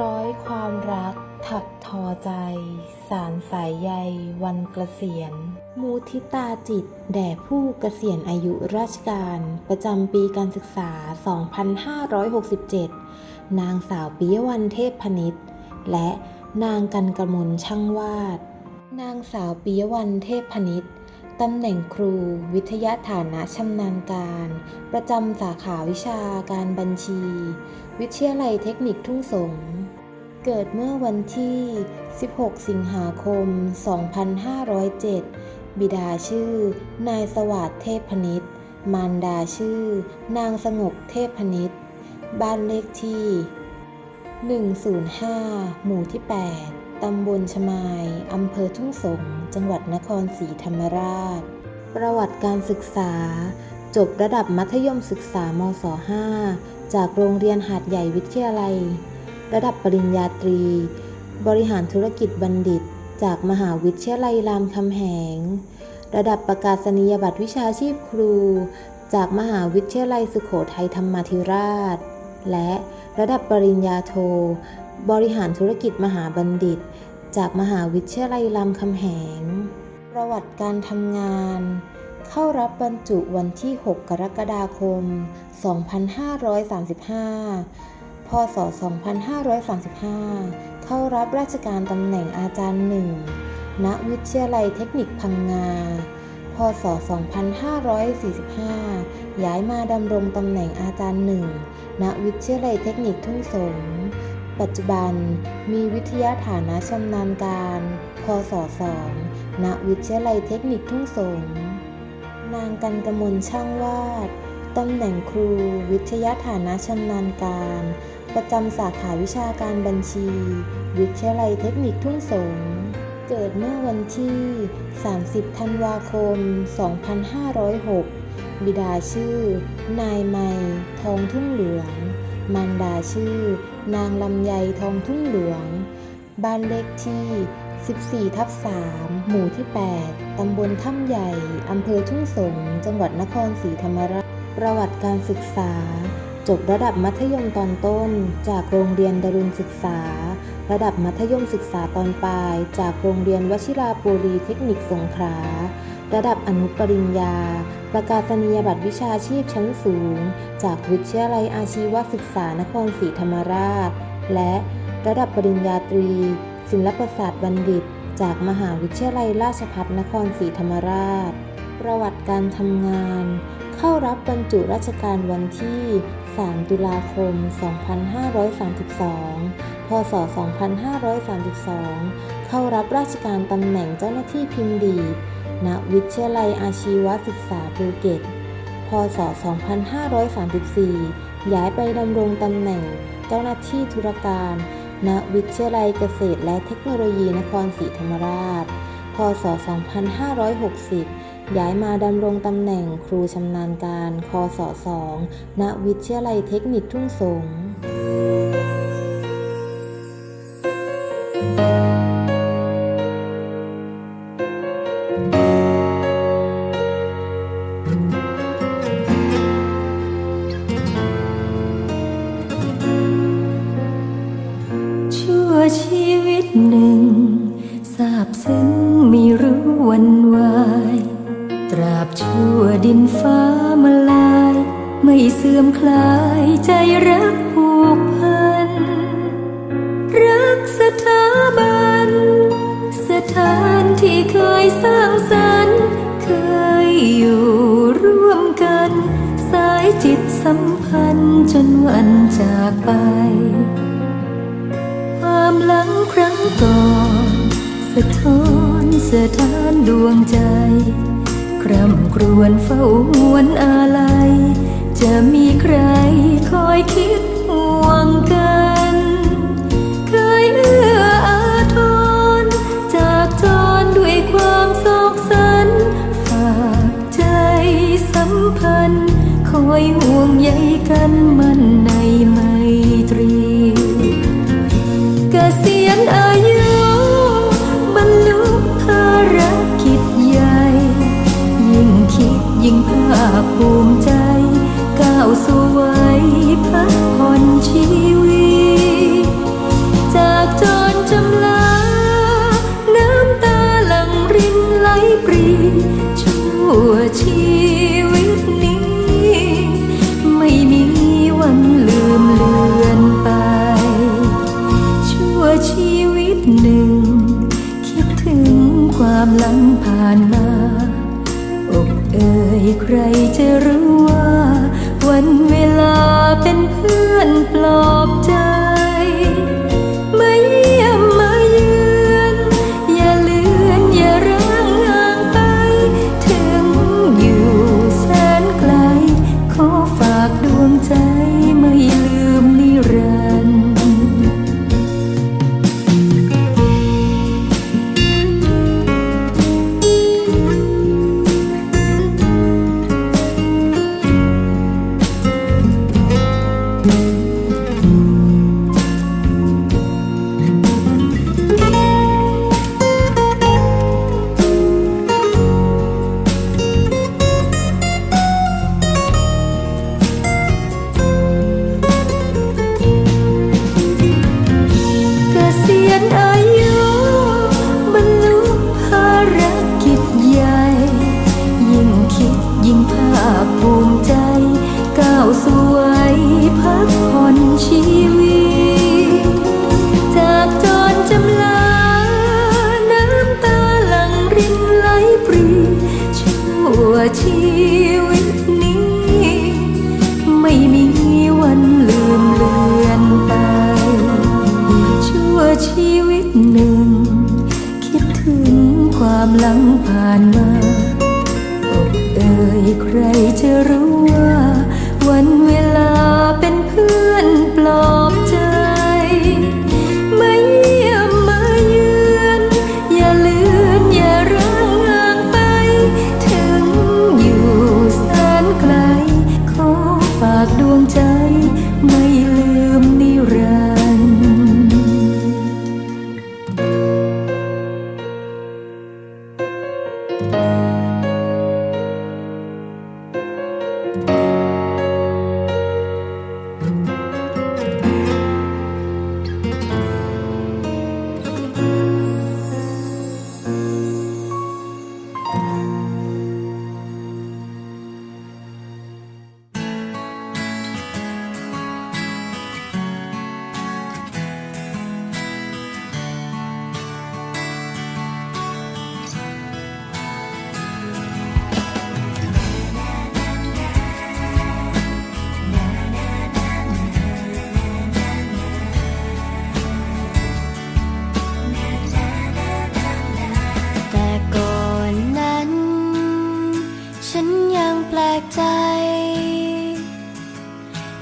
ร้อยความรักถักทอใจ สารสายใยวันเกษียณ มูทิตาจิต แด่ผู้เกษียณอายุราชการ ประจำปีการศึกษา 2567 นางสาวปิยวรรณเทพพนิษฐ์และนางกันกมลช่างวาด นางสาวปิยวรรณเทพพนิษฐ์ตำแหน่งครู วิทยาฐานะชำนาญการ ประจำสาขาวิชาการบัญชี วิทยาลัยเทคนิคทุ่งสง เกิดเมื่อวันที่ 16 สิงหาคม 2507 บิดาชื่อ นายสวัสดิ์เทพพนิษฐ์มารดาชื่อ นางสงบเทพพนิษฐ์บ้านเลขที่ 105 หมู่ที่ 8 ตำบลชมาย อำเภอทุ่งสง จังหวัดนครศรีธรรมราช ประวัติการศึกษา จบระดับมัธยมศึกษามศ 5 จากโรงเรียนหาดใหญ่วิทยาลัย ระดับปริญญาตรี บริหารธุรกิจบัณฑิต จากมหาวิทยาลัยรามคำแหง ระดับประกาศนียบัตรวิชาชีพครู จากมหาวิทยาลัยสุโขทัยธรรมาธิราช และระดับปริญญาโท บริหารธุรกิจมหาบัณฑิต จากมหาวิทยาลัยรามคำแหง ประวัติการทำงานเข้ารับบรรจุวันที่ 6 กรกฎาคม 2535 ศ 2535 เข้ารับราชการตำแหน่งอาจารย์หนึ่ง ณ วิทยาลัยเทคนิคพังงา พศ 2545 ย้ายมาดำรงตำแหน่งอาจารย์หนึ่ง ณ วิทยาลัยเทคนิคทุ่งสง ปัจจุบันมีวิทยาฐานะชำนาญการ พศ 2 ณ วิทยาลัยเทคนิคทุ่งสง นางกันกมลช่างวาด ตำแหน่งครูวิทยาฐานะชำนาญการ ประจำสาขาวิชาการบัญชี วิทยาลัยเทคนิคทุ่งสง เกิดเมื่อวันที่ 30 ธันวาคม 2506 บิดาชื่อ นายไม่ทองทุ่งเหลืองมารดาชื่อ นางลำไยทองทุ่งหลืองบ้านเลขที่ 14 ทับ 3 หมู่ที่ 8 ตำบลถ้ำใหญ่ อำเภอทุ่งสง จังหวัดนครศรีธรรมราช ประวัติการศึกษา จบระดับมัธยมตอนต้น จากโรงเรียนดารุณศึกษา ระดับมัธยมศึกษาตอนปลาย จากโรงเรียนวชิราปุรีเทคนิคสงขลาระดับอนุปริญญา ประกาศนียบัตรวิชาชีพชั้นสูง จากวิทยาลัยอาชีวศึกษานครศรีธรรมราช และระดับปริญญาตรี ศิลปศาสตร์บัณฑิต จากมหาวิทยาลัยราชภัฏนครศรีธรรมราช ประวัติการทำงาน เข้ารับบรรจุราชการวันที่ 3 ตุลาคม 2532 พศ 2532 เข้ารับราชการตำแหน่งเจ้าหน้าที่พิมพ์ดีดณวิทยาลัยอาชีวศึกษาภูเก็ต พศ 2534 ย้ายไปดำรงตำแหน่งเจ้าหน้าที่ธุรการ ณ วิทยาลัยเกษตรและเทคโนโลยีนครศรีธรรมราช พศ 2560 ย้ายมาดำรงตำแหน่งครูชำนาญการคศ2ณวิทยาลัยเทคนิคทุ่งสงชั่ ไม่เสื่อมคลายใจรักผูกพัน รักสถาบัน สถานที่เคยสร้างสรรค์ เคยอยู่ร่วมกัน สายจิตสัมพันธ์จนวันจากไป ความหลังครั้งก่อนสะท้อนสถานดวงใจ คร่ำครวญเฝ้าหวนอาลัย จะมีใครคอยคิดห่วงกัน เคยเอื้ออาทรจากจรด้วยความโศกสัน ฝากใจสัมพันธ์ คอยห่วงใยกันมันในไมตรีเกษียณอายุบรรลุภารกิจใหญ่ ยิ่งคิดยิ่งภาคภูมิ สู้ไว้พักผ่อนชีวิต จากจนจำลา น้ำตาหลังรินไหลปรี ชั่วชีวิตนี้ ไม่มีวันลืมเลือนไป ชั่วชีวิตหนึ่ง คิดถึงความหลังผ่านมา อกเอ่ยใครจะรู้ ชีวิตนี้ ไม่มีวันลืมเลือนไปชั่วชีวิตหนึ่ง คิดถึงความหลังผ่านมาอกเอ่ยใครจะรู้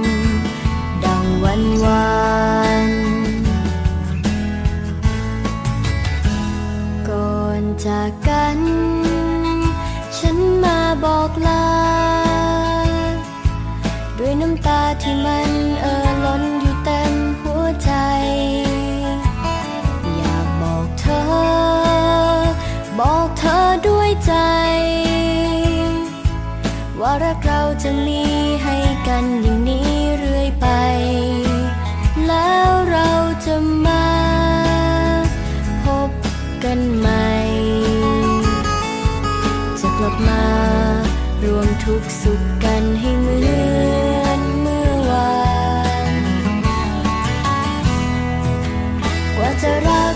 รักเราจะมีให้กันอย่างนี้เรื่อยไป แล้วเราจะมาพบกันใหม่ จะกลับมารวมทุกสุขกันให้เหมือนเมื่อวาน กว่าจะรัก